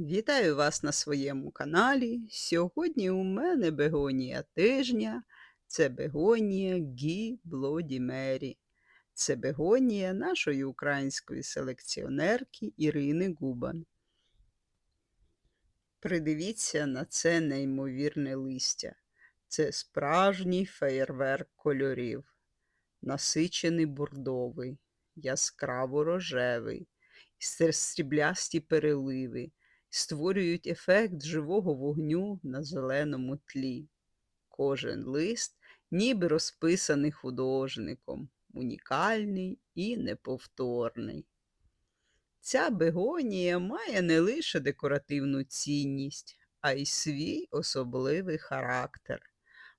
Вітаю вас на своєму каналі. Сьогодні у мене бегонія тижня. Це бегонія Гі Блоді Мері. Це бегонія нашої української селекціонерки Ірини Губан. Придивіться на це неймовірне листя. Це справжній феєрверк кольорів. Насичений бурдовий, яскраво рожевий, сріблясті переливи створюють ефект живого вогню на зеленому тлі. Кожен лист ніби розписаний художником, унікальний і неповторний. Ця бегонія має не лише декоративну цінність, а й свій особливий характер.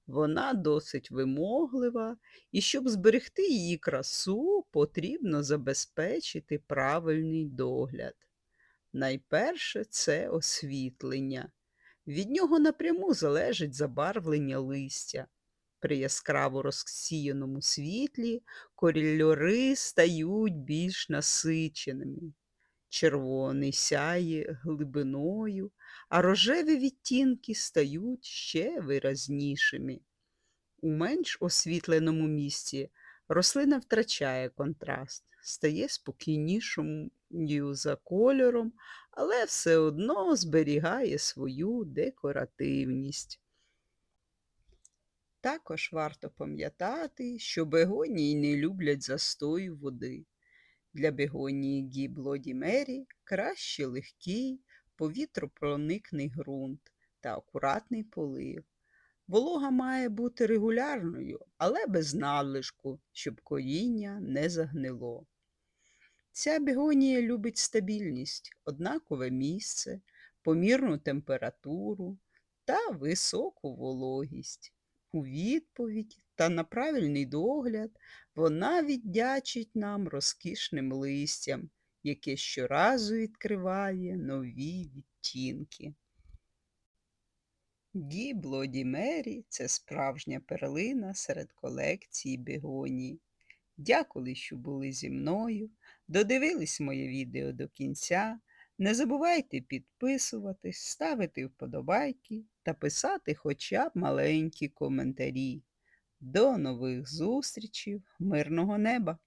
Вона досить вимоглива, і щоб зберегти її красу, потрібно забезпечити правильний догляд. Найперше це освітлення. Від нього напряму залежить забарвлення листя. При яскраво розсіяному світлі кольори стають більш насиченими. Червоний сяє глибиною, а рожеві відтінки стають ще виразнішими. У менш освітленому місці рослина втрачає контраст, стає спокійнішою за кольором, але все одно зберігає свою декоративність. Також варто пам'ятати, що бегонії не люблять застою води. Для бегонії Гі Мері краще легкий, повітропроникний ґрунт та акуратний полив. Волога має бути регулярною, але без надлишку, щоб коріння не загнило. Ця бегонія любить стабільність, однакове місце, помірну температуру та високу вологість. У відповідь та на правильний догляд вона віддячить нам розкішним листям, яке щоразу відкриває нові відтінки. Гі Блоді Мері – це справжня перлина серед колекції бегоній. Дякую, що були зі мною. Додивились моє відео до кінця. Не забувайте підписуватись, ставити вподобайки та писати хоча б маленькі коментарі. До нових зустрічей, мирного неба!